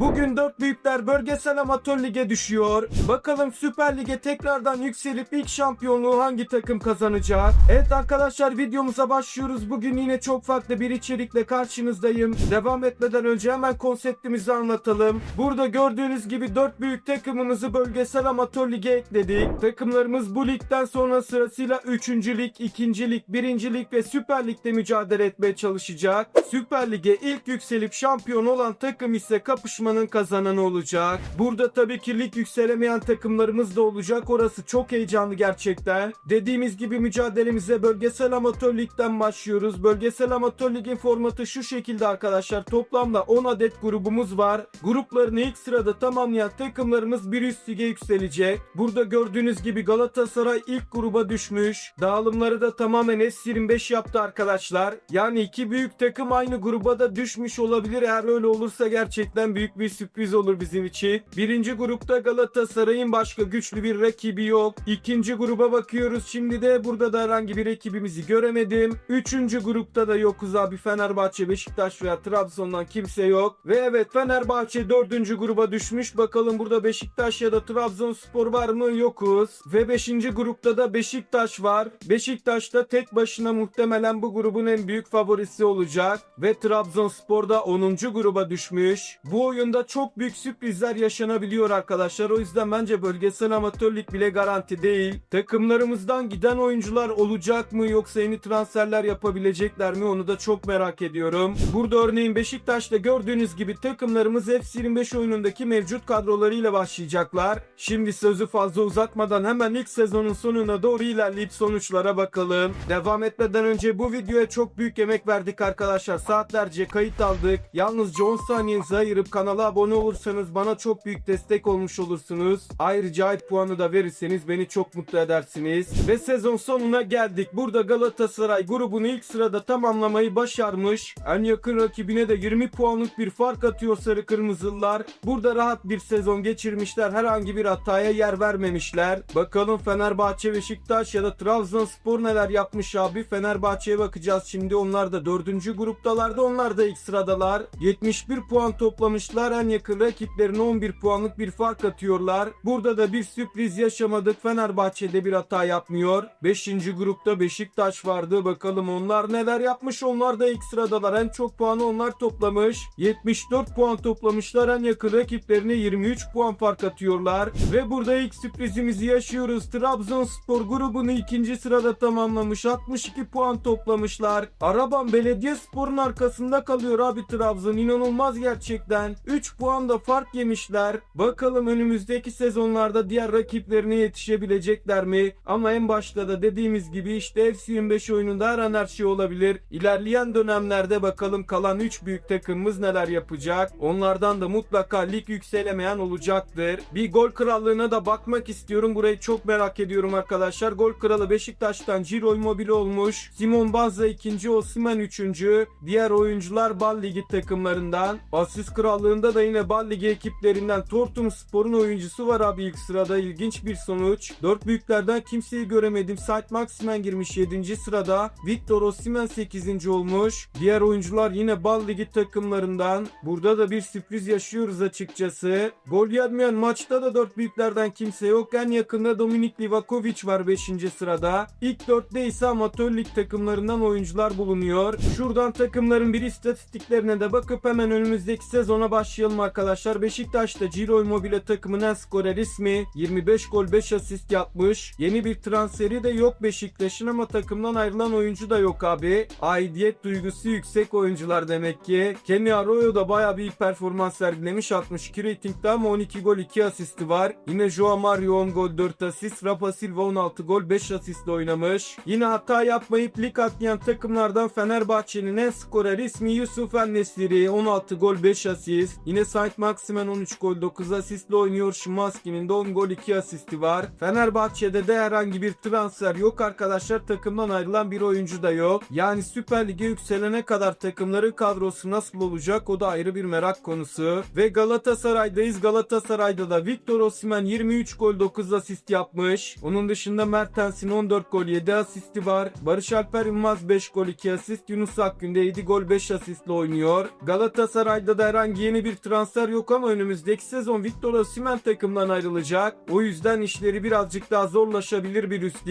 Bugün dört büyükler bölgesel amatör lige düşüyor. Bakalım Süper Lig'e tekrardan yükselip ilk şampiyonluğu hangi takım kazanacak? Evet arkadaşlar videomuza başlıyoruz. Bugün yine çok farklı bir içerikle karşınızdayım. Devam etmeden önce hemen konseptimizi anlatalım. Burada gördüğünüz gibi dört büyük takımımızı bölgesel amatör lige ekledik. Takımlarımız bu ligden sonra sırasıyla 3. lig, 2. lig, 1. lig ve Süper Lig'de mücadele etmeye çalışacak. Süper Lig'e ilk yükselip şampiyon olan takım ise kapışmanın kazananı olacak. Burada tabii ki lig yükselemeyen takımlarımız da olacak. Orası çok heyecanlı gerçekten. Dediğimiz gibi mücadelemize bölgesel amatör ligden başlıyoruz. Bölgesel amatör ligin formatı şu şekilde arkadaşlar. Toplamda 10 adet grubumuz var. Gruplarını ilk sırada tamamlayan takımlarımız bir üst lige yükselecek. Burada gördüğünüz gibi Galatasaray ilk gruba düşmüş. Dağılımları da tamamen S25 yaptı arkadaşlar. Yani iki büyük takım aynı gruba da düşmüş olabilir. Eğer öyle olursa gerçekten büyük bir sürpriz olur bizim için. Birinci grupta Galatasaray'ın başka güçlü bir rakibi yok. İkinci gruba bakıyoruz. Şimdi de burada da herhangi bir rakibimizi göremedim. Üçüncü grupta da yokuz abi. Fenerbahçe, Beşiktaş veya Trabzon'dan kimse yok. Ve evet Fenerbahçe dördüncü gruba düşmüş. Bakalım burada Beşiktaş ya da Trabzonspor var mı? Yokuz. Ve beşinci grupta da Beşiktaş var. Beşiktaş da tek başına muhtemelen bu grubun en büyük favorisi olacak. Ve Trabzonspor da 10. gruba düşmüş. Bu oyunda çok büyük sürprizler yaşanabiliyor arkadaşlar. O yüzden bence bölgesel amatörlük bile garanti değil. Takımlarımızdan giden oyuncular olacak mı yoksa yeni transferler yapabilecekler mi onu da çok merak ediyorum. Burada örneğin Beşiktaş'ta gördüğünüz gibi takımlarımız FC25 oyunundaki mevcut kadrolarıyla başlayacaklar. Şimdi sözü fazla uzatmadan hemen ilk sezonun sonuna doğru ilerleyip sonuçlara bakalım. Devam etmeden önce bu videoya çok büyük emek verdik arkadaşlar. Saatlerce kayıt aldık. Yalnızca 10 saniyenizi ayırıp kanala abone olursanız bana çok büyük destek olmuş olursunuz. Ayrıca ay puanı da verirseniz beni çok mutlu edersiniz. Ve sezon sonuna geldik. Burada Galatasaray grubunu ilk sırada tamamlamayı başarmış. En yakın rakibine de 20 puanlık bir fark atıyor sarı kırmızılar. Burada rahat bir sezon geçirmişler. Herhangi bir hataya yer vermemişler. Bakalım Fenerbahçe, Beşiktaş ya da Trabzonspor neler yapmış abi. Fenerbahçe'ye bakacağız şimdi. Onlar da 4. gruptalarda. Onlar da ilk sıradalar. 71 puan toplamışlar. En yakın rakiplerine 11 puanlık bir fark atıyorlar. Burada da bir sürpriz yaşamadık. Fenerbahçe'de bir hata yapmıyor. 5. grupta Beşiktaş vardı. Bakalım onlar neler yapmış. Onlar da ilk sıradalar. En çok puanı onlar toplamış. 74 puan toplamışlar. En yakın rakiplerine 23 puan fark atıyorlar. Ve burada ilk sürprizimizi yaşıyoruz. Trabzonspor grubunu ikinci sırada tamamlamış. 62 puan toplamışlar. Araban Belediyespor'un arkasında kalıyor abi Trabzon. İnanılmaz gerçekten. 3 puan da fark yemişler. Bakalım önümüzdeki sezonlarda diğer rakiplerine yetişebilecekler mi? Ama en başta da dediğimiz gibi işte FC25 oyununda her an her şey olabilir. İlerleyen dönemlerde bakalım kalan 3 büyük takımımız neler yapacak. Onlardan da mutlaka lig yükselemeyen olacaktır. Bir gol krallığına da bakmak istiyorum. Burayı çok merak ediyorum arkadaşlar. Gol kralı Beşiktaş'tan Ciro Immobile olmuş. Simon Banza ikinci, Osimhen üçüncü. Diğer oyuncular Bal Ligi takımlarından. Asist krallığında da yine Bal Ligi ekiplerinden Tortum Spor'un oyuncusu var abi ilk sırada. İlginç bir sonuç. Dört büyüklerden kimseyi göremedim. Saint Maximen girmiş 7. sırada. Victor Osimhen 8. olmuş. Diğer oyuncular yine Bal Ligi takımlarından. Burada da bir sürpriz yaşıyoruz açıkçası. Gol yenmeyen maçta da dört büyüklerden kimse yok. En yakında Dominik Livakovic var 5. sırada. İlk dörtte ise amatör lig takımlarından oyuncular bulunuyor. Şuradan takımların bir istatistiklerine de bakıp hemen önümüzdeki sezona başlayalım arkadaşlar. Beşiktaş'ta Ciro Immobile takımının skorer ismi 25 gol 5 asist yapmış. Yeni bir transferi de yok Beşiktaş'ın ama takımdan ayrılan oyuncu da yok abi. Aidiyet duygusu yüksek oyuncular demek ki. Kenny Arroyo da baya bir performans sergilemiş 62 ratingde ama 12 gol 2 asisti var. Yine Joao Mario 10 gol 4 asist. Rafa Silva 16 gol 5 asistle oynamış. Yine hata yapmayıp lig atlayan takımlardan Fenerbahçe'nin en skorer ismi Yusuf Ennesiri 16 gol 5 asist. Yine Saint Maximen 13 gol 9 asistle oynuyor. Şimanski'nin de 10 gol 2 asisti var. Fenerbahçe'de de herhangi bir transfer yok arkadaşlar. Takımdan ayrılan bir oyuncu da yok. Yani Süper Lig'e yükselene kadar takımların kadrosu nasıl olacak o da ayrı bir merak konusu. Ve Galatasaray'dayız. Galatasaray'da da Victor Osimhen 23 gol 9 asist yapmış. Onun dışında Mertens'in 14 gol 7 asisti var. Barış Alper Yılmaz 5 gol 2 asist. Yunus Akgün de 7 gol 5 asistle oynuyor. Galatasaray'da da herhangi yeni bir transfer yok ama önümüzdeki sezon Victor Osimhen takımdan ayrılacak. O yüzden işleri birazcık daha zorlaşabilir bir üst.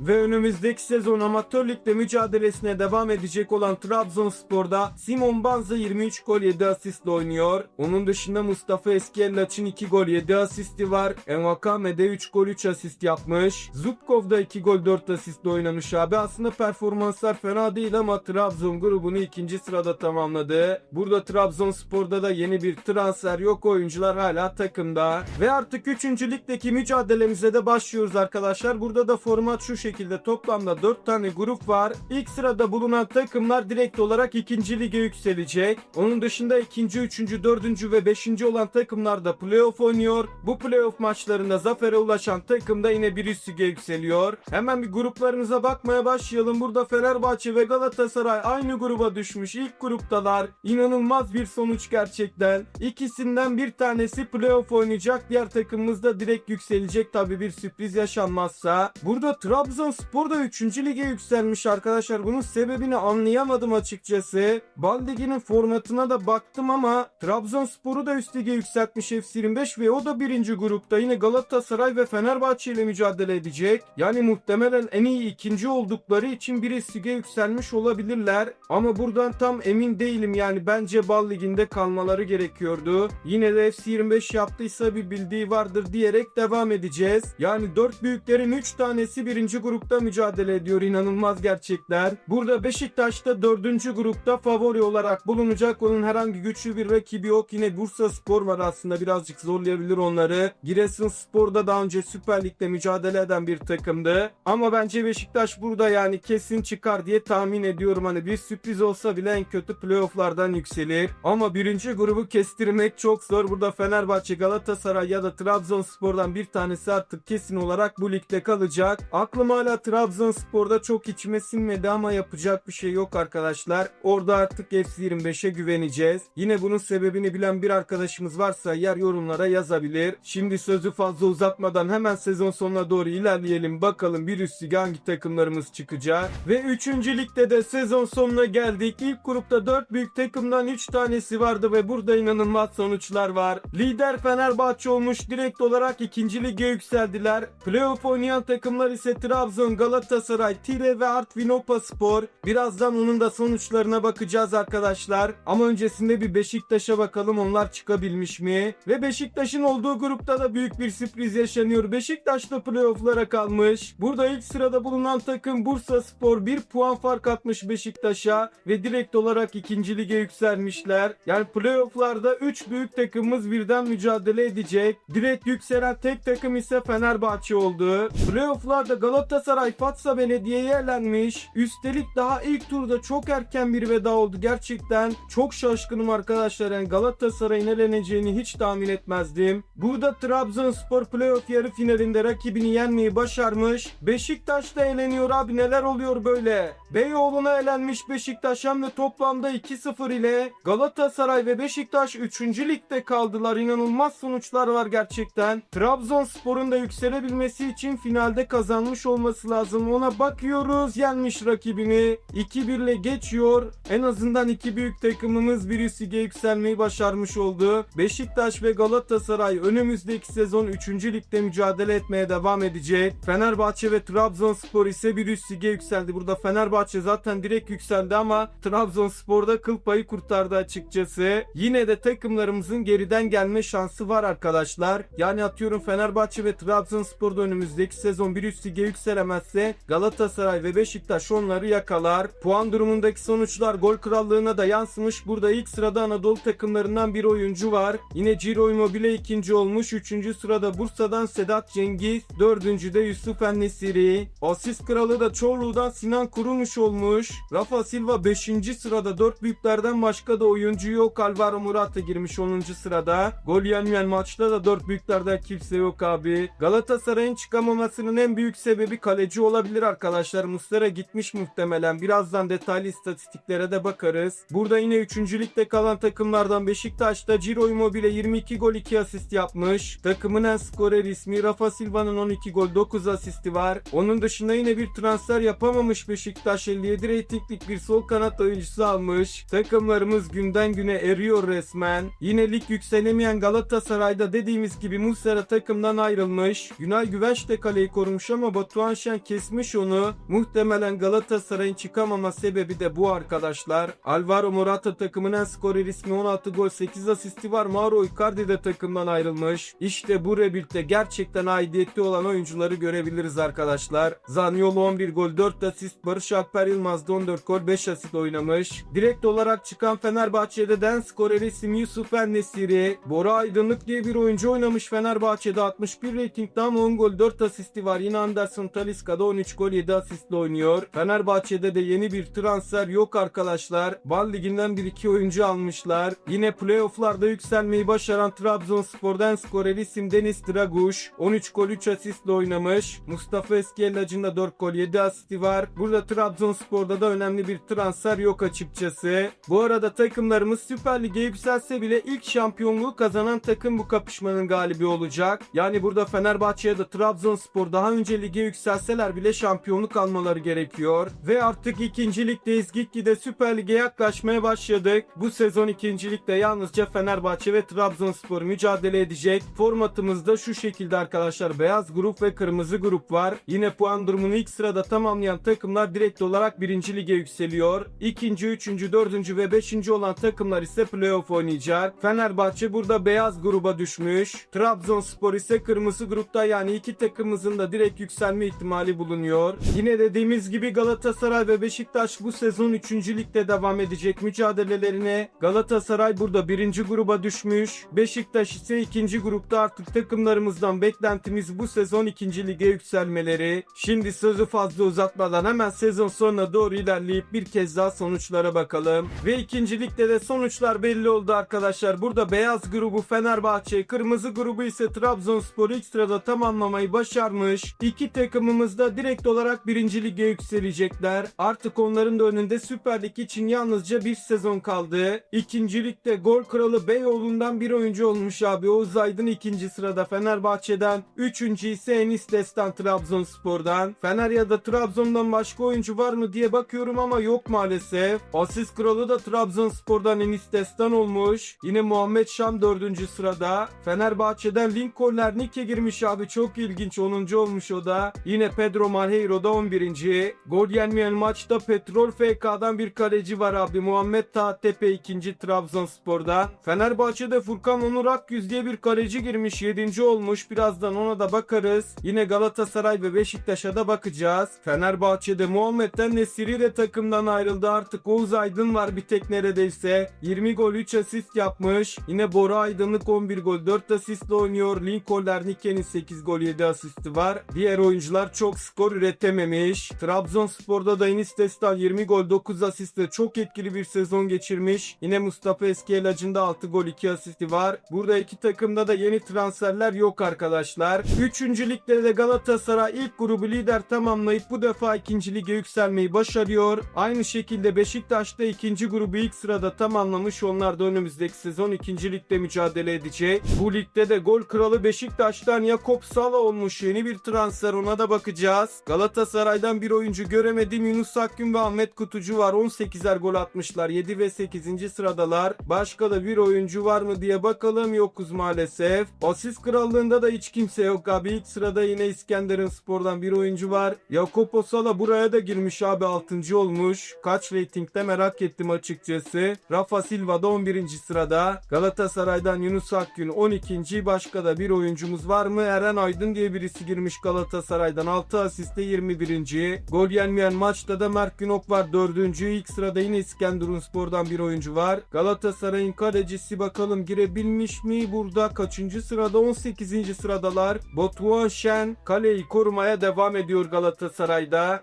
Ve önümüzdeki sezon amatör ligde mücadelesine devam edecek olan Trabzonspor'da Simon Banza 23 gol 7 asistle oynuyor. Onun dışında Mustafa Eskellaç'ın 2 gol 7 asisti var. Envakame de 3 gol 3 asist yapmış. Zubkov da 2 gol 4 asistle oynamış abi. Aslında performanslar fena değil ama Trabzon grubunu ikinci sırada tamamladı. Burada Trabzonspor'da da yeni bir transfer yok. Oyuncular hala takımda. Ve artık 3. ligdeki mücadelemize de başlıyoruz arkadaşlar. Burada da format şu şekilde toplamda 4 tane grup var. İlk sırada bulunan takımlar direkt olarak 2. lige yükselecek. Onun dışında 2. 3. 4. ve 5. olan takımlar da playoff oynuyor. Bu playoff maçlarında zafere ulaşan takım da yine bir üst lige yükseliyor. Hemen bir gruplarınıza bakmaya başlayalım. Burada Fenerbahçe ve Galatasaray aynı gruba düşmüş. İlk gruptalar. İnanılmaz bir sonuç gerçekten. İkisinden bir tanesi playoff oynayacak. Diğer takımımız da direkt yükselecek tabi bir sürpriz yaşanmazsa. Burada Trabzonspor da 3. lige yükselmiş arkadaşlar. Bunun sebebini anlayamadım açıkçası. Bal Ligi'nin formatına da baktım ama Trabzonspor'u da üst lige yükseltmiş FC25 ve o da birinci grupta. Yine Galatasaray ve Fenerbahçe ile mücadele edecek. Yani muhtemelen en iyi ikinci oldukları için bir üst lige yükselmiş olabilirler. Ama buradan tam emin değilim yani bence Bal Ligi'nde kalmaları gerekiyordu. Yine de FC25 yaptıysa bir bildiği vardır diyerek devam edeceğiz. Yani 4 büyüklerin 3 tanesi birinci grupta mücadele ediyor. İnanılmaz gerçekler. Burada Beşiktaş da 4. grupta favori olarak bulunacak. Onun herhangi güçlü bir rakibi yok. Yine Bursa Spor var aslında birazcık zorlayabilir onları. Giresun Spor'da daha önce Süper Lig'de mücadele eden bir takımdı. Ama bence Beşiktaş burada yani kesin çıkar diye tahmin ediyorum. Hani bir sürpriz olsa bile en kötü playofflardan yükselir. Ama birinci grubu kestirmek çok zor. Burada Fenerbahçe, Galatasaray ya da Trabzonspor'dan bir tanesi artık kesin olarak bu ligde kalacak. Aklım hala Trabzonspor'da çok içime sinmedi ama yapacak bir şey yok arkadaşlar. Orada artık FC25'e güveneceğiz. Yine bunun sebebini bilen bir arkadaşımız varsa yer yorumlara yazabilir. Şimdi sözü fazla uzatmadan hemen sezon sonuna doğru ilerleyelim. Bakalım bir üst lige hangi takımlarımız çıkacak. Ve 3. ligde de sezon sonuna geldik. İlk grupta 4 büyük takımdan 3 tanesi vardı ve burada inanılmaz sonuçlar var. Lider Fenerbahçe olmuş direkt olarak 2. lige yükseldiler. Playoff oynayan takımlar ise Trabzon, Galatasaray, Tire ve Artvin Spor. Birazdan onun da sonuçlarına bakacağız arkadaşlar. Ama öncesinde bir Beşiktaş'a bakalım onlar çıkabilmiş mi? Ve Beşiktaş'ın olduğu grupta da büyük bir sürpriz yaşanıyor. Beşiktaş da playofflara kalmış. Burada ilk sırada bulunan takım Bursa Spor 1 puan fark atmış Beşiktaş'a ve direkt olarak 2. lige yükselmişler. Yani playofflarda 3 büyük takımımız birden mücadele edecek. Direkt yükselen tek takım ise Fenerbahçe oldu. Playofflarda Galatasaray Fatsa Belediye'ye elenmiş. Üstelik daha ilk turda çok erken bir veda oldu. Gerçekten çok şaşkınım arkadaşlar. Yani Galatasaray'ın eleneceğini hiç tahmin etmezdim. Burada Trabzonspor playoff yarı finalinde rakibini yenmeyi başarmış. Beşiktaş da eleniyor abi neler oluyor böyle. Beyoğlu'na elenmiş Beşiktaş hem de toplamda 2-0 ile Galatasaray ve Beşiktaş 3. ligde kaldılar. İnanılmaz sonuçlar var gerçekten. Trabzonspor'un da yükselebilmesi için finalde kazanmış olması lazım. Ona bakıyoruz yenmiş rakibini. 2-1 ile geçiyor. En azından iki büyük takımımız bir üst lige yükselmeyi başarmış oldu. Beşiktaş ve Galatasaray önümüzdeki sezon 3. ligde mücadele etmeye devam edecek. Fenerbahçe ve Trabzonspor ise bir üst lige yükseldi. Burada Fenerbahçe zaten direkt yükseldi ama Trabzonspor'da kıl payı kurtardı açıkçası. Yine de takımlarımızın geriden gelme şansı var arkadaşlar. Yani atıyorum Fenerbahçe ve Trabzonspor'da önümüzdeki sezon bir üst lige yükselemezse Galatasaray ve Beşiktaş onları yakalar. Puan durumundaki sonuçlar gol krallığına da yansımış. Burada ilk sırada Anadolu takımlarından bir oyuncu var. Yine Ciro Immobile ikinci olmuş. Üçüncü sırada Bursa'dan Sedat Cengiz. Dördüncü de Yusuf Ennesiri. Asist kralı da Çorlu'dan Sinan Kurumuş olmuş. Rafa Silva 5. sırada. Dört büyüklerden başka da oyuncu yok. Alvaro Morata girmiş 10. sırada. Gol yenmeyen maçta da dört büyüklerden kimse yok abi. Galatasaray'ın çıkamamasının en büyük sebebi kaleci olabilir arkadaşlar. Muslera gitmiş muhtemelen. Birazdan detaylı istatistiklere de bakarız. Burada yine 3. ligde kalan takımlardan Beşiktaş'ta Ciro Immobile 22 gol 2 asist yapmış. Takımın en skorer ismi Rafa Silva'nın 12 gol 9 asisti var. Onun dışında yine bir transfer yapamamış Beşiktaş. Yaş 57 reytinglik bir sol kanat oyuncusu almış. Takımlarımız günden güne eriyor resmen. Yine lig yükselemeyen Galatasaray'da dediğimiz gibi Muslera takımdan ayrılmış. Günay Güvenç de kaleyi korumuş ama Batuhan Şen kesmiş onu. Muhtemelen Galatasaray'ın çıkamama sebebi de bu arkadaşlar. Alvaro Morata takımın en skorer ismi 16 gol 8 asisti var. Mauro Icardi de takımdan ayrılmış. İşte bu rebuild'de gerçekten aidiyetli olan oyuncuları görebiliriz arkadaşlar. Zaniolo 11 gol 4 asist. Barış Alper Yılmaz da 14 gol 5 asist oynamış. Direkt olarak çıkan Fenerbahçe'de den skorer isim Yusuf Nesiri. Bora Aydınlık diye bir oyuncu oynamış Fenerbahçe'de 61 reytingde ama 10 gol 4 asisti var. Yine Anderson Talisca'da 13 gol 7 asistle oynuyor. Fenerbahçe'de de yeni bir transfer yok arkadaşlar. Bal liginden 1-2 oyuncu almışlar. Yine playofflarda yükselmeyi başaran Trabzonspor'dan skorer isim Deniz Draguş. 13 gol 3 asistle oynamış. Mustafa Eskiyelacı'nın da 4 gol 7 asisti var. Burada Trabzonspor'da da önemli bir transfer yok açıkçası. Bu arada takımlarımız Süper Lig'e yükselse bile ilk şampiyonluğu kazanan takım bu kapışmanın galibi olacak. Yani burada Fenerbahçe ya da Trabzonspor daha önce lige yükselseler bile şampiyonluk almaları gerekiyor. Ve artık ikinci ligdeyiz. Gitgide Süper Lig'e yaklaşmaya başladık. Bu sezon ikinci ligde yalnızca Fenerbahçe ve Trabzonspor mücadele edecek. Formatımız da şu şekilde arkadaşlar. Beyaz grup ve kırmızı grup var. Yine puan durumunu ilk sırada tamamlayan takımlar direkt olarak birinci lige yükseliyor. İkinci, üçüncü, dördüncü ve beşinci olan takımlar ise playoff oynayacak. Fenerbahçe burada beyaz gruba düşmüş. Trabzonspor ise kırmızı grupta yani iki takımımızın da direkt yükselme ihtimali bulunuyor. Yine dediğimiz gibi Galatasaray ve Beşiktaş bu sezon 3. ligde devam edecek mücadelelerine. Galatasaray burada birinci gruba düşmüş. Beşiktaş ise ikinci grupta artık takımlarımızdan beklentimiz bu sezon ikinci lige yükselmeleri. Şimdi sözü fazla uzatmadan hemen sezon sonuna doğru ilerleyip bir kez daha sonuçlara bakalım. Ve ikinci ligde de sonuçlar belli oldu arkadaşlar. Burada beyaz grubu Fenerbahçe, kırmızı grubu ise Trabzonspor ilk sırada tamamlamayı başarmış. İki takımımız da direkt olarak birinci lige yükselecekler. Artık onların da önünde Süper Lig için yalnızca bir sezon kaldı. İkinci ligde gol kralı Beyoğlu'ndan bir oyuncu olmuş abi. Oğuz Aydın ikinci sırada Fenerbahçe'den. Üçüncü ise Enis Destan Trabzonspor'dan. Fener ya da Trabzon'dan başka oyuncu var mı diye bakıyorum ama yok maalesef. Asist kralı da Trabzonspor'dan Enis Destan olmuş. Yine Muhammed Şam dördüncü sırada. Fenerbahçe'den Lincoln Lernike girmiş abi. Çok ilginç 10. olmuş o da. Yine Pedro Malheiro da 11. Gol yenmeyen maçta Petrol FK'dan bir kaleci var abi. Muhammed Tahtepe 2. Trabzonspor'da. Fenerbahçe'de Furkan Onur Akgüz diye bir kaleci girmiş. 7. olmuş. Birazdan ona da bakarız. Yine Galatasaray ve Beşiktaş'a da bakacağız. Fenerbahçe'de Muhammed'den Nesiri de takımdan ayrıldı. Artık Oğuz Aydın var bir tek neredeyse. 20 gol 3 asist yapmış. Yine Bora Aydınlık 11 gol 4 asistle oynuyor. Lincoln Lernike'nin 8 gol 7 asisti var. Diğer oyuncular çok skor üretememiş. Trabzonspor'da da Enis Destan 20 gol 9 asistle çok etkili bir sezon geçirmiş. Yine Mustafa Eskiyelacı'nın da 6 gol 2 asisti var. Burada iki takımda da yeni transferler yok arkadaşlar. 3. ligde de Galatasaray ilk grubu lider tamamlayıp bu defa 2. lige yükselmeyi başarıyor. Aynı şekilde Beşiktaş da 2. grubu ilk sırada tamamlamış. Onlar da önümüzdeki sezon 2. ligde mücadele edecek. Bu ligde de gol kralı Beşiktaş'tan Jakob Sala olmuş. Yeni bir transfer ona da bakacağız. Galatasaray'dan bir oyuncu göremedim. Yunus Akgün ve Ahmet Kutucu var. 18'er gol atmışlar. 7 ve 8. sıradalar. Başka da bir oyuncu var mı diye bakalım. Yokuz maalesef. Asist krallığında da hiç kimse yok abi. İlk sırada yine İskenderun Spor'dan bir oyuncu var. Jakob Osala buraya da girmiş abi. 6. olmuş. Kaç reytingde merak ettim açıkçası. Rafa Silva da 11. sırada. Galatasaray'dan Yunus Akgün 12. Başka da bir oyuncumuz var mı? Eren Aydın diye birisi girmiş Galatasaray'dan 6 asiste 21. Gol yenmeyen maçta da Mert Günok var 4. İlk sırada yine İskenderun Spor'dan bir oyuncu var. Galatasaray'ın kalecisi bakalım girebilmiş mi? Burada kaçıncı sırada? 18. sıradalar. Batuhan Şen kaleyi korumaya devam ediyor Galatasaray'da.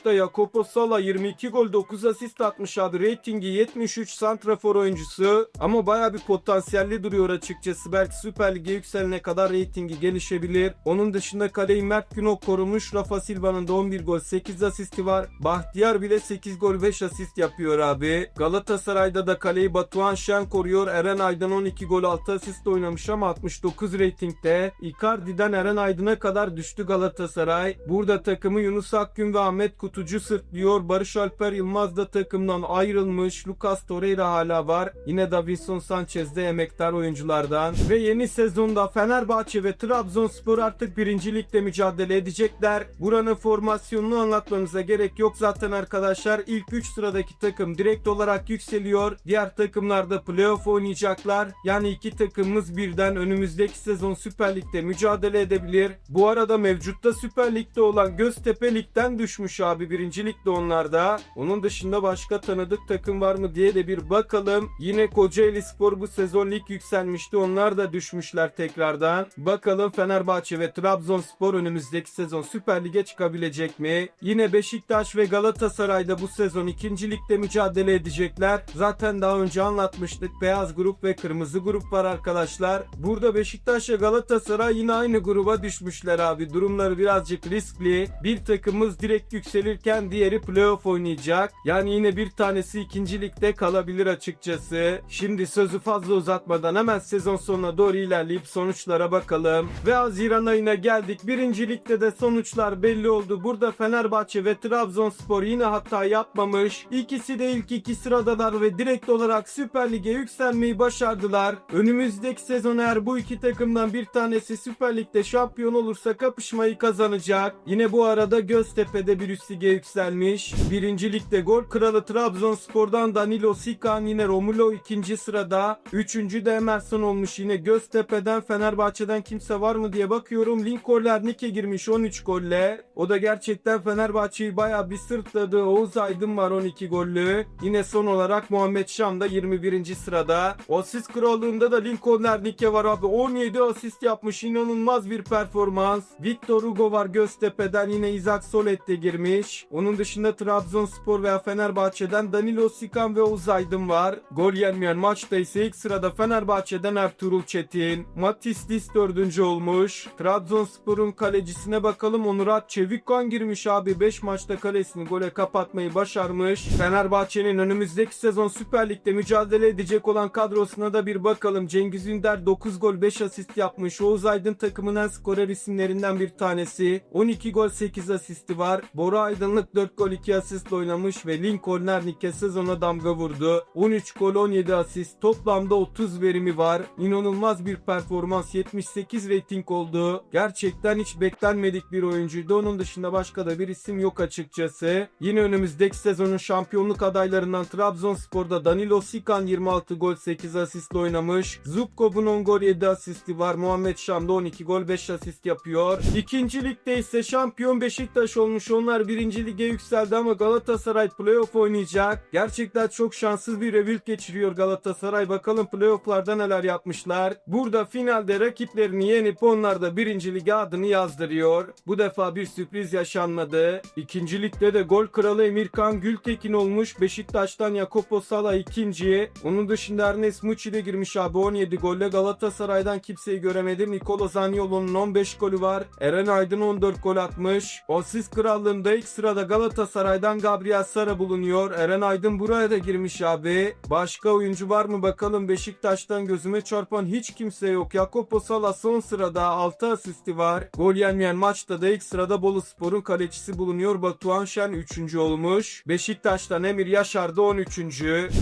Beşiktaş'ta Jakopo Sala 22 gol 9 asist atmış abi. Ratingi 73 santrafor oyuncusu. Ama baya bir potansiyelli duruyor açıkçası. Belki Süper Lig'e yükselene kadar reytingi gelişebilir. Onun dışında kaleyi Mert Günok korumuş. Rafa Silva'nın da 11 gol 8 asisti var. Bahtiyar bile 8 gol 5 asist yapıyor abi. Galatasaray'da da kaleyi Batuhan Şen koruyor. Eren Aydın 12 gol 6 asist oynamış ama 69 reytingde. Icardi'den Eren Aydın'a kadar düştü Galatasaray. Burada takımı Yunus Akgün ve Ahmet Kutu Kutucu sırtlıyor. Barış Alper Yılmaz da takımdan ayrılmış. Lucas Torreira hala var. Yine Davinson Sanchez de emektar oyunculardan. Ve yeni sezonda Fenerbahçe ve Trabzonspor artık birinci ligde mücadele edecekler. Buranın formasyonunu anlatmanıza gerek yok zaten arkadaşlar. İlk 3 sıradaki takım direkt olarak yükseliyor. Diğer takımlar da playoff oynayacaklar. Yani iki takımımız birden önümüzdeki sezon Süper Lig'de mücadele edebilir. Bu arada mevcutta Süper Lig'de olan Göztepe Lig'den düşmüş abi. Birinci Lig'de onlarda. Onun dışında başka tanıdık takım var mı diye de bir bakalım. Yine Kocaeli Spor bu sezon lig yükselmişti. Onlar da düşmüşler tekrardan. Bakalım Fenerbahçe ve Trabzonspor önümüzdeki sezon Süper Lig'e çıkabilecek mi? Yine Beşiktaş ve Galatasaray da bu sezon ikinci ligde mücadele edecekler. Zaten daha önce anlatmıştık. Beyaz grup ve kırmızı grup var arkadaşlar. Burada Beşiktaş ve Galatasaray yine aynı gruba düşmüşler abi. Durumları birazcık riskli. Bir takımımız direkt yükselirken diğeri playoff oynayacak. Yani yine bir tanesi ikinci ligde kalabilir açıkçası. Şimdi sözü fazla uzatmadan hemen sezon sonuna doğru ilerleyip sonuçlara bakalım. Ve Haziran ayına geldik. Birinci ligde de sonuçlar belli oldu. Burada Fenerbahçe ve Trabzonspor yine hata yapmamış. İkisi de ilk iki sıradalar ve direkt olarak Süper Lig'e yükselmeyi başardılar. Önümüzdeki sezon eğer bu iki takımdan bir tanesi Süper Lig'de şampiyon olursa kapışmayı kazanacak. Yine bu arada Göztepe'de bir üst lige yükselmiş. Birinci ligde gol kralı Trabzonspor'dan Danilo Sikan yine Romulo ikinci sırada. Üçüncü de Emerson olmuş yine Göztepe'den Fenerbahçe'den kimse var mı diye bakıyorum. Lincoln Lernik'e girmiş 13 golle. O da gerçekten Fenerbahçe'yi bayağı bir sırtladı. Oğuz Aydın var 12 gollü. Yine son olarak Muhammed Şam da 21. sırada. Asist krallığında da Lincoln Lernik'e var abi. 17 asist yapmış. inanılmaz bir performans. Victor Hugo var Göztepe'den. Yine Isaac Solet de girmiş. Onun dışında Trabzonspor veya Fenerbahçe'den Danilo Sikan ve Oğuz var. Gol yenmeyen maçta ise ilk sırada Fenerbahçe'den Ertuğrul Çetin. Matis Dis dördüncü olmuş. Trabzonspor'un kalecisine bakalım. Onurat Çevikkan girmiş abi. 5 maçta kalesini gole kapatmayı başarmış. Fenerbahçe'nin önümüzdeki sezon Süper Lig'de mücadele edecek olan kadrosuna da bir bakalım. Cengiz Ünder 9 gol 5 asist yapmış. Oğuz Aydın takımın skorer isimlerinden bir tanesi. 12 gol 8 asisti var. Bora Aydınlık 4 gol 2 asistle oynamış ve Lincoln Lernik'e sezona damga vurdu. 13 gol 17 asist. Toplamda 30 verimi var. İnanılmaz bir performans. 78 rating oldu. Gerçekten hiç beklenmedik bir oyuncuydu. Onun dışında başka da bir isim yok açıkçası. Yine önümüzdeki sezonun şampiyonluk adaylarından Trabzonspor'da Danilo Sikan 26 gol 8 asistle oynamış. Zubkov'un 10 gol 7 asisti var. Muhammed Şam'da 12 gol 5 asist yapıyor. İkinci ligde ise şampiyon Beşiktaş olmuş. Onlar birinci lige yükseldi ama Galatasaray playoff oynayacak. Gerçekten çok şanssız bir rebuild geçiriyor Galatasaray. Bakalım playofflarda neler yapmışlar. Burada finalde rakiplerini yenip onlar da birinci lige adını yazdırıyor. Bu defa bir sürpriz yaşanmadı. İkinci ligde de gol kralı Emirkan Gültekin olmuş. Beşiktaş'tan Jacopo Sala ikinci. Onun dışında Ernest Muçi de girmiş abi 17 golle. Galatasaray'dan kimseyi göremedim. Nikola Zaniolo'nun 15 golü var. Eren Aydın 14 gol atmış. Asist krallığında ilk sırada Galatasaray'dan Gabriel Sara bulunuyor. Eren Aydın buraya da girmiş abi. Başka oyuncu var mı bakalım Beşiktaş'tan gözüme çarpan hiç kimse yok. Jacopo Sala son sırada 6 asisti var. Gol yenmeyen maçta da ilk sırada Bolu Spor'un kalecisi bulunuyor. Batuhan Şen 3. olmuş. Beşiktaş'tan Emir Yaşar da 13.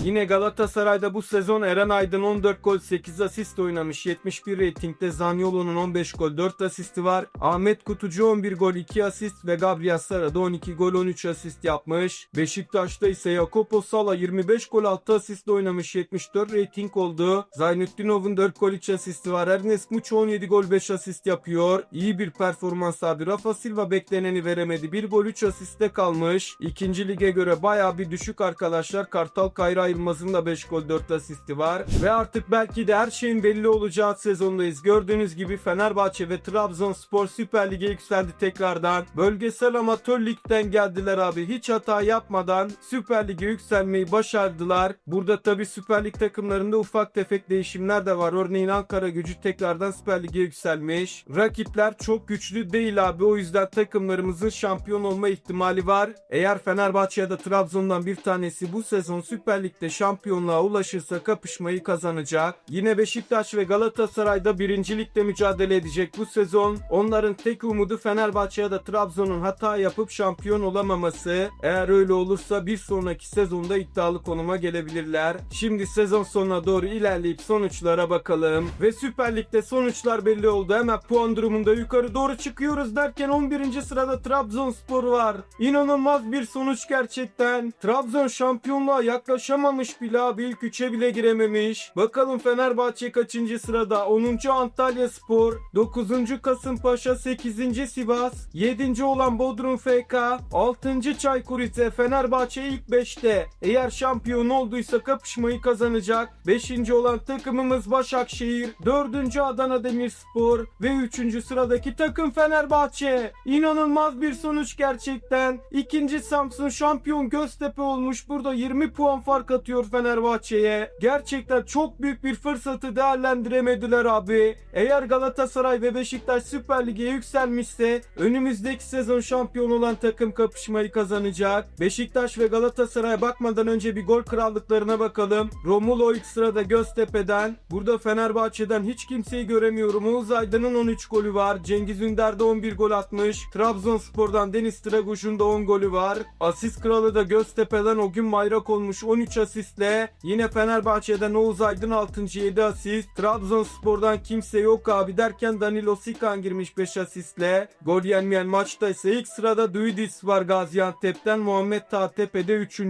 Yine Galatasaray'da bu sezon Eren Aydın 14 gol 8 asist oynamış. 71 reytingde Zaniolo'nun 15 gol 4 asisti var. Ahmet Kutucu 11 gol 2 asist ve Gabriel Sara da 12 gol 13 asist yapmış. Beşiktaş'ta ise Jacopo Sala 25 gol 6 asistle oynamış. 74 reyting oldu. Zaynetdinov'un 4 gol 3 asisti var. Ernest Muçi 17 gol 5 asist yapıyor. İyi bir performans abi. Rafa Silva bekleneni veremedi. 1 gol 3 asiste kalmış. İkinci lige göre baya bir düşük arkadaşlar. Kartal Kayra Yılmaz'ın da 5 gol 4 asisti var. Ve artık belki de her şeyin belli olacağı sezondayız. Gördüğünüz gibi Fenerbahçe ve Trabzonspor Süper Lig'e yükseldi tekrardan. Bölgesel amatör ligden geldiler abi. Hiç hata yapmadan Süper Lig'e yükselmeyi başardılar. Burada tabi Süper Lig takımlarında ufak tefek değişimler de var. Örneğin Ankara gücü tekrardan Süper Lig'e yükselmiş. Rakipler çok güçlü değil abi. O yüzden takımlarımızın şampiyon olma ihtimali var. Eğer Fenerbahçe ya da Trabzon'dan bir tanesi bu sezon Süper Lig'de şampiyonluğa ulaşırsa kapışmayı kazanacak. Yine Beşiktaş ve Galatasaray'da birincilikte mücadele edecek bu sezon. Onların tek umudu Fenerbahçe ya da Trabzon'un hata yapıp şampiyon şampiyon olamaması. Eğer öyle olursa bir sonraki sezonda iddialı konuma gelebilirler. Şimdi sezon sonuna doğru ilerleyip sonuçlara bakalım. Ve Süper Lig'de sonuçlar belli oldu. Hemen puan durumunda yukarı doğru çıkıyoruz derken 11. sırada Trabzonspor var. İnanılmaz bir sonuç gerçekten. Trabzon şampiyonluğa yaklaşamamış bile abi ilk 3'e bile girememiş. Bakalım Fenerbahçe kaçıncı sırada? 10. Antalya Spor, 9. Kasımpaşa, 8. Sivas, 7. olan Bodrum FK, 6. Çaykur Rize, Fenerbahçe ilk 5'te. Eğer şampiyon olduysa kapışmayı kazanacak. 5. olan takımımız Başakşehir, 4. Adana Demirspor ve 3. sıradaki takım Fenerbahçe. İnanılmaz bir sonuç gerçekten. İkinci Samsun şampiyon Göztepe olmuş. Burada 20 puan fark atıyor Fenerbahçe'ye. Gerçekten çok büyük bir fırsatı değerlendiremediler abi. Eğer Galatasaray ve Beşiktaş Süper Lig'e yükselmişse önümüzdeki sezon şampiyon olan takım kapışmayı kazanacak. Beşiktaş ve Galatasaray'a bakmadan önce bir gol krallıklarına bakalım. Romulo ilk sırada Göztepe'den. Burada Fenerbahçe'den hiç kimseyi göremiyorum. Oğuz Aydın'ın 13 golü var. Cengiz Ünder de 11 gol atmış. Trabzonspor'dan Deniz Traguş'un da 10 golü var. Asist kralı da Göztepe'den o gün bayrak olmuş 13 asistle. Yine Fenerbahçe'den Oğuz Aydın 6. 7 asist. Trabzonspor'dan kimse yok abi derken Danilo Sikan girmiş 5 asistle. Gol yenmeyen maçta ise ilk sırada Duidis var Gaziantep'ten. Muhammed Tatepe'de 3.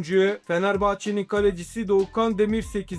Fenerbahçe'nin kalecisi Doğukan Demir 8.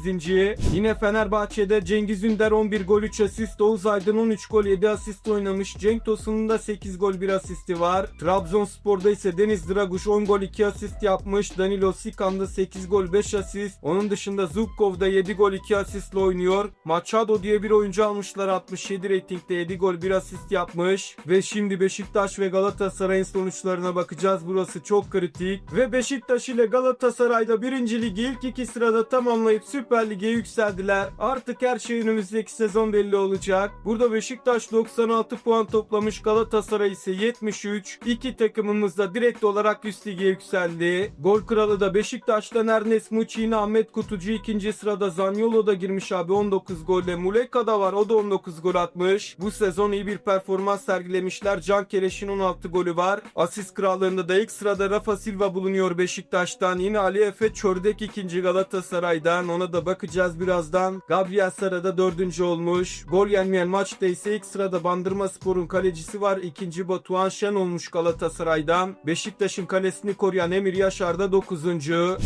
Yine Fenerbahçe'de Cengiz Ünder 11 gol 3 asist. Oğuz Aydın 13 gol 7 asist oynamış. Cenk Tosun'un da 8 gol 1 asisti var. Trabzonspor'da ise Deniz Draguş 10 gol 2 asist yapmış. Danilo Sikan da 8 gol 5 asist. Onun dışında Zubkov da 7 gol 2 asistle oynuyor. Machado diye bir oyuncu almışlar 67 reytingde 7 gol 1 asist yapmış. Ve şimdi Beşiktaş ve Galatasaray'ın sonuçlarına bakacağız. Burası çok kritik. Ve Beşiktaş ile Galatasaray'da birinci ligi ilk iki sırada tamamlayıp Süper Lig'e yükseldiler. Artık her şey önümüzdeki sezon belli olacak. Burada Beşiktaş 96 puan toplamış. Galatasaray ise 73. İki takımımız da direkt olarak üst lige yükseldi. Gol kralı da Beşiktaş'tan Ernest Muçi'nin Ahmet Kutucu ikinci sırada Zaniolo da girmiş abi 19 golle. Muleka da var o da 19 gol atmış. Bu sezon iyi bir performans sergilemişler. Can Keleş'in 16 golü var. Asist krallığında da ilk sırada Rafa Silva bulunuyor Beşiktaş'tan. Yine Ali Efe Çördek ikinci Galatasaray'dan. Ona da bakacağız birazdan. Gabriel Sara da dördüncü olmuş. Gol yenmeyen maçta ise ilk sırada Bandırma Spor'un kalecisi var. İkinci Batuhan Şen olmuş Galatasaray'dan. Beşiktaş'ın kalesini koruyan Emir Yaşar da 9.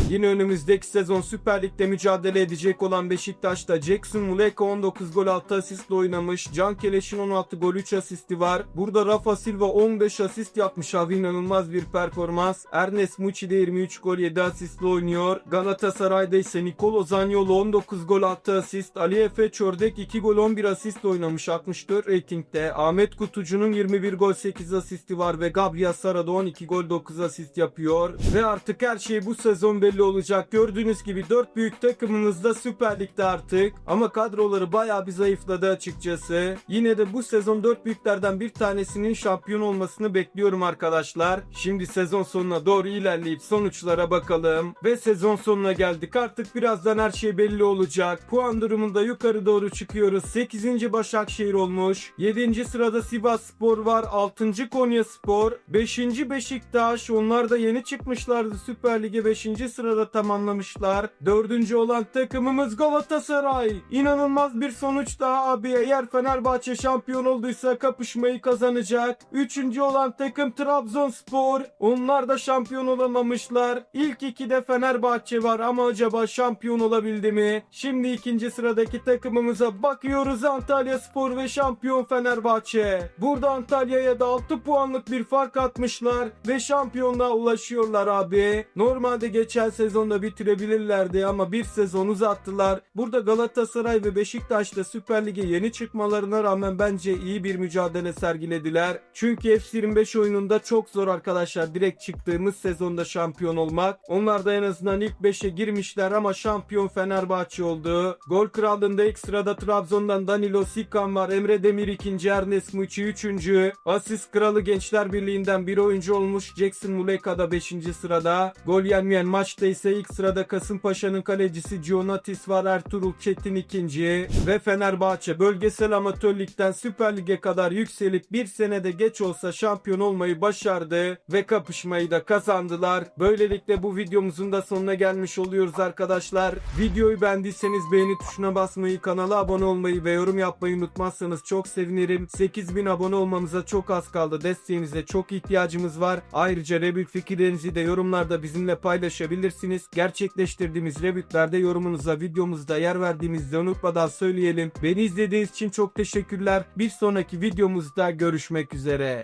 Yine önümüzdeki sezon Süper Lig'de mücadele edecek olan Beşiktaş'ta Jackson Muleka 19 gol 6 asistle oynamış. Can Keleş'in 16 gol 3 asisti var. Burada Rafa Silva 15 asist yapmış abi inanılmaz bir performans. Ernest Muçi de 23 gol 7 asistle oynuyor. Galatasaray'da ise Nicolo Zaniolo 19 gol 6 asist. Ali Efe Çördek 2 gol 11 asist oynamış 64 reytingde. Ahmet Kutucu'nun 21 gol 8 asisti var ve Gabriel Sara da 12 gol 9 asist yapıyor. Ve artık her şey bu sezon belli olacak. Gördüğünüz gibi 4 büyük takımımız da Süper Lig'de artık. Ama kadroları bayağı bir zayıfladı açıkçası. Yine de bu sezon 4 büyüklerden bir tanesinin şampiyon olmasını bekliyorum arkadaşlar. Şimdi sezon sonuna doğru ilerleyip sonuçlara bakalım. Ve sezon sonuna geldik. Artık birazdan her şey belli olacak. Puan durumunda yukarı doğru çıkıyoruz. 8. Başakşehir olmuş. 7. sırada Sivas Spor var. 6. Konya Spor. 5. Beşiktaş. Onlar da yeni çıkmışlardı Süper Lig'e 5. sırada tamamlamışlar. 4. olan takımımız Galatasaray. İnanılmaz bir sonuç daha abi. Eğer Fenerbahçe şampiyon olduysa kapışmayı kazanacak. 3. olan takım Trabzonspor. Onlar da şampiyon olamamışlar. İlk ikide Fenerbahçe var ama acaba şampiyon olabildi mi? Şimdi ikinci sıradaki takımımıza bakıyoruz Antalya Spor ve şampiyon Fenerbahçe. Burada Antalya'ya da 6 puanlık bir fark atmışlar ve şampiyonluğa ulaşıyorlar abi. Normalde geçen sezonda bitirebilirlerdi ama bir sezon uzattılar. Burada Galatasaray ve Beşiktaş da Süper Lig'e yeni çıkmalarına rağmen bence iyi bir mücadele sergilediler. Çünkü F25 oyununda çok zor direkt çıktığımız sezonda şampiyon olmak. Onlar da en azından ilk 5'e girmişler ama şampiyon Fenerbahçe oldu. Gol krallığında ilk sırada Trabzon'dan Danilo Sikan var. Emre Demir ikinci, Ernest Muçi üçüncü. Asist kralı Gençler Birliği'nden bir oyuncu olmuş. Jackson Muleka da 5. sırada. Gol yenmeyen maçta ise ilk sırada Kasımpaşa'nın kalecisi Gionatis var. Ertuğrul Çetin ikinci. Ve Fenerbahçe bölgesel amatör ligden Süper Lig'e kadar yükselip bir senede geç olsa şampiyon olmayı başardı. Ve kapışmayı da kazandılar. Böylelikle bu videomuzun da sonuna gelmiş oluyoruz arkadaşlar. Videoyu beğendiyseniz beğeni tuşuna basmayı, kanala abone olmayı ve yorum yapmayı unutmazsanız çok sevinirim. 8000 abone olmamıza çok az kaldı. Desteğinize çok ihtiyacımız var. Ayrıca Rebük fikirlerinizi de yorumlarda bizimle paylaşabilirsiniz. Gerçekleştirdiğimiz Rebüklerde yorumunuza videomuzda yer verdiğimizde unutmadan söyleyelim. Beni izlediğiniz için çok teşekkürler. Bir sonraki videomuzda görüşmek üzere.